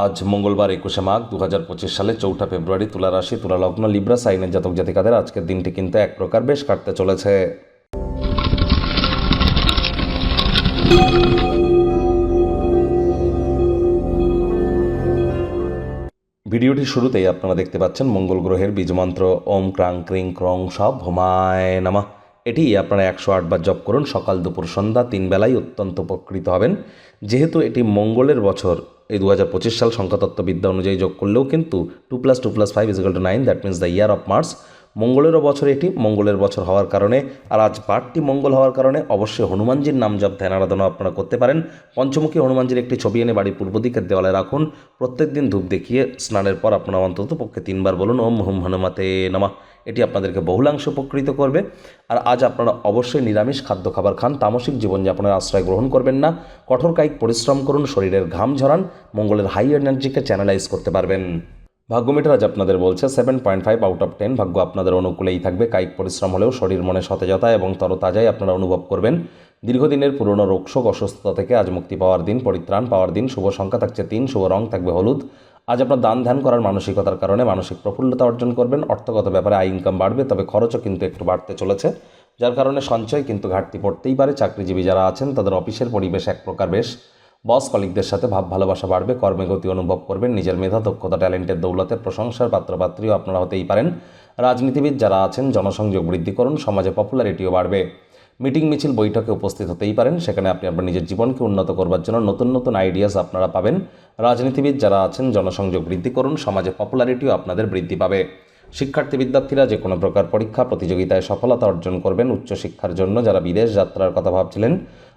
আজ মঙ্গলবার একুশে মাঘ দু হাজার পঁচিশ সালে চৌঠা ফেব্রুয়ারি তুলা রাশি, তুলা লগ্ন, লিব্রা, সাইনের জাতক জাতিকাদের আজকের দিনটি কিন্তু এক প্রকার বেশ কাটতে চলেছে। ভিডিওটির শুরুতেই আপনারা দেখতে পাচ্ছেন মঙ্গল গ্রহের বীজমন্ত্র, ওম ক্রাং ক্রিং ক্রং সব হোমায় নামা। এটি আপনারা একশো আটবার জপ করুন, সকাল, দুপুর, সন্ধ্যা, তিন বেলায় অত্যন্ত উপকৃত হবেন। যেহেতু এটি মঙ্গলের বছর, এই দু হাজার পঁচিশ সাল সংখ্যাতত্ত্ববিদ্যা অনুযায়ী যোগ করলেও কিন্তু two plus two plus five equal to nine that means the year of Mars মঙ্গলেরও বছর এটি মঙ্গলের বছর হওয়ার কারণে। আর আজ পাঠটি মঙ্গল হওয়ার কারণে অবশ্যই হনুমানজির নাম জপ ধ্যান আরাধনা আপনারা করতে পারেন। পঞ্চমুখী হনুমানজির একটি ছবি এনে বাড়ির পূর্ব দিকের দেওয়ালে রাখুন। প্রত্যেক দিন ধূপ দেখিয়ে স্নানের পর আপনারা অন্তত পক্ষে তিনবার বলুন, ওম হুম হনুমাতে নামা। এটি আপনাদেরকে বহুলাংশ উপকৃত করবে। আর আজ আপনারা অবশ্যই নিরামিষ খাদ্য খাবার খান, তামসিক জীবনযাপনের আশ্রয় গ্রহণ করবেন না। কঠোর কায়িক পরিশ্রম করুন, শরীরের ঘাম ঝরান, মঙ্গলের হাই এনার্জিকে চ্যানেলাইজ করতে পারবেন। ভাগ্যমিটার আজ আপনাদের বলছে seven point five out of ten ভাগ্য আপনাদের অনুকূলেই থাকবে। কায়িক পরিশ্রম হলেও শরীর মনে সতেজতা এবং তরতাজাই আপনারা অনুভব করবেন। দীর্ঘদিনের পুরনো রোগশোক অসুস্থতা থেকে আজ মুক্তি পাওয়ার দিন, পরিত্রাণ পাওয়ার দিন, শুভ সংখ্যা থাকছে তিন, শুভ রং থাকবে হলুদ। আজ আপনার দান ধ্যান করার মানসিকতার কারণে মানসিক প্রফুল্লতা অর্জন করবেন। অর্থগত ব্যাপারে আয় ইনকাম বাড়বে, তবে খরচও কিন্তু একটু বাড়তে চলেছে। যার কারণে সঞ্চয় কিন্তু ঘাটতি পড়তেই পারে। চাকরিজীবী যারা আছেন, তাদের অফিসের পরিবেশ এক প্রকার বেশ বস কলিকদের সাথে ভাব ভালোবাসা বাড়বে, কর্মে গতি অনুভব করবেন, নিজের মেধা, দক্ষতা, ট্যালেন্টের দৌলতে প্রশংসার পাত্রপাত্রীও আপনারা হতেই পারেন। রাজনীতিবিদ যারা আছেন, জনসংযোগ বৃদ্ধি করুন, সমাজে পপুলারিটিও বাড়বে। মিটিং মিছিল বৈঠকে উপস্থিত হতেই পারেন, সেখানে আপনি আপনার নিজের জীবনকে উন্নত করবার জন্য নতুন নতুন আইডিয়াস আপনারা পাবেন। রাজনীতিবিদ যারা আছেন, জনসংযোগ বৃদ্ধি করুন, সমাজে পপুলারিটিও আপনাদের বৃদ্ধি পাবে। শিক্ষার্থী বিদ্যার্থীরা যে কোনো প্রকার পরীক্ষা, প্রতিযোগিতায় সফলতা অর্জন করবেন উচ্চশিক্ষার জন্য যারা বিদেশ যাত্রার কথা ভাবছিলেন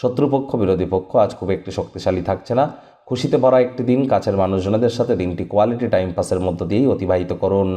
শত্রুপক্ষ, বিরোধী পক্ষ আজ খুব একটি শক্তিশালী থাকছে না। খুশিতে ভরা একটি দিন, কাছের মানুষজনদের সাথে দিনটি কোয়ালিটি টাইম পাসের মধ্য দিয়েই অতিবাহিত করুন।